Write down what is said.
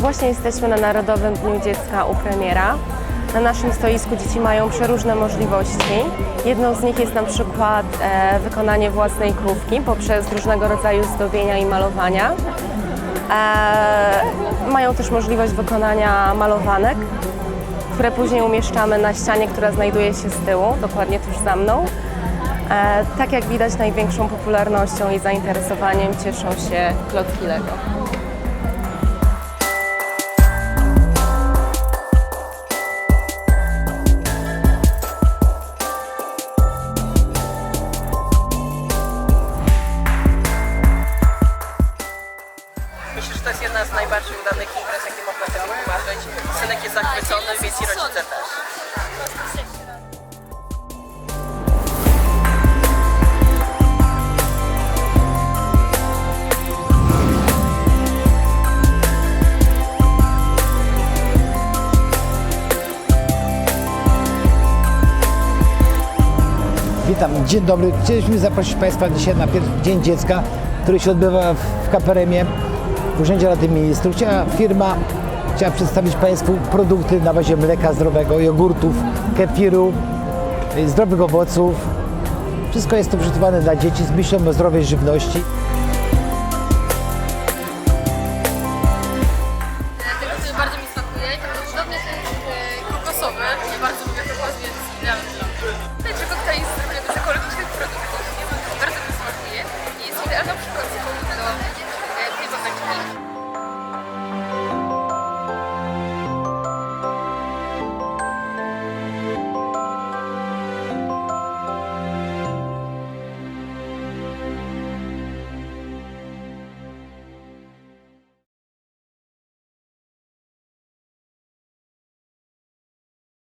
Właśnie jesteśmy na Narodowym Dniu Dziecka u premiera. Na naszym stoisku dzieci mają przeróżne możliwości. Jedną z nich jest na przykład e, wykonanie własnej krówki poprzez różnego rodzaju zdobienia i malowania. E, mają też możliwość wykonania malowanek, które później umieszczamy na ścianie, która znajduje się z tyłu, dokładnie tuż za mną. E, tak jak widać, największą popularnością i zainteresowaniem cieszą się klocki Lego. Że to jest jedna z najbardziej udanych imprez, jakie można sobie wymarzyć. Synek jest zachwycony, więc i rodzice też. Witam, dzień dobry. Chcieliśmy zaprosić Państwa dzisiaj na pierwszy Dzień Dziecka, który się odbywa w Kaperemie w Urzędzie Rady Ministrów chciała firma chciała przedstawić Państwu produkty na bazie mleka zdrowego, jogurtów, kefiru, y, zdrowych owoców. Wszystko jest to przygotowane dla dzieci z myślą o zdrowej żywności. bardzo mi smakuje i tam cudowny ten y, kokosowy. Ja bardzo lubię kokos, więc idealny dla mnie. Ten koktajl jest zrobiony z ekologicznych produktów. Bardzo mi smakuje i jest idealną przygodą.